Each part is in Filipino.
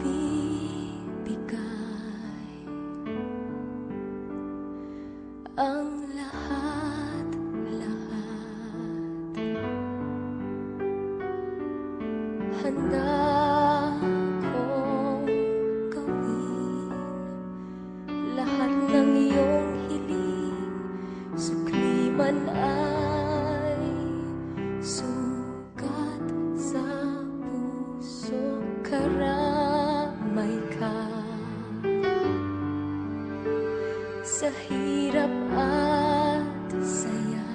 ibibigay ang lahat, lahat. Handa sa hirap at saya.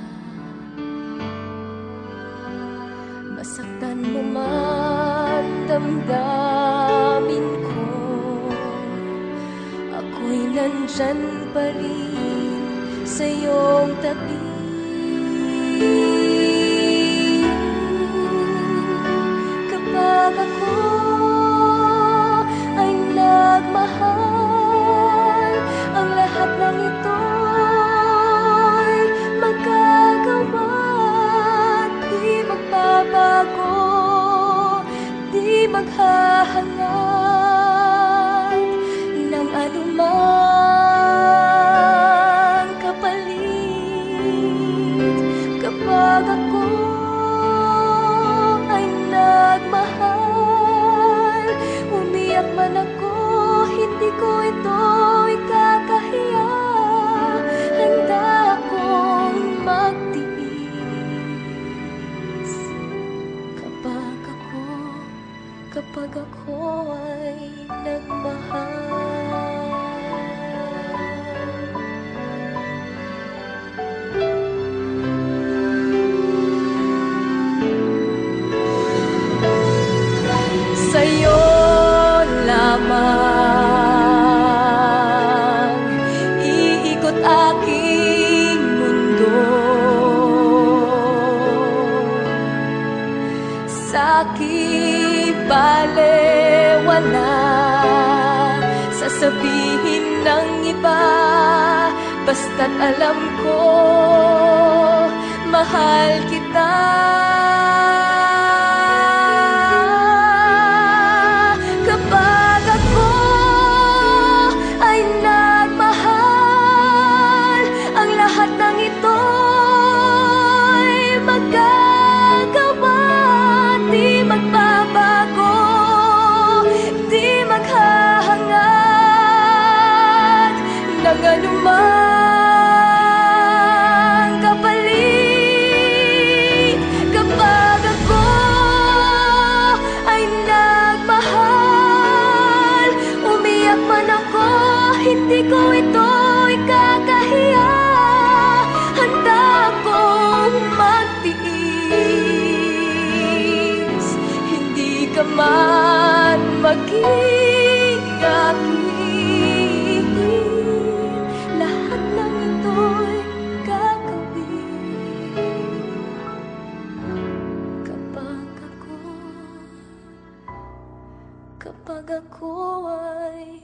Masaktan mo man damdamin ko Ako'y nandyan pa rin sa iyong tabi 可恨。Kapag ako ay nagmahal. Sa'yo lamang iikot aking mundo. Sa'ki balewala Sasabihin ng iba Basta't alam ko Mahal kita Hindi ka man maging akin Lahat ng ito'y gagawin. Kapag ako Kapag ako ay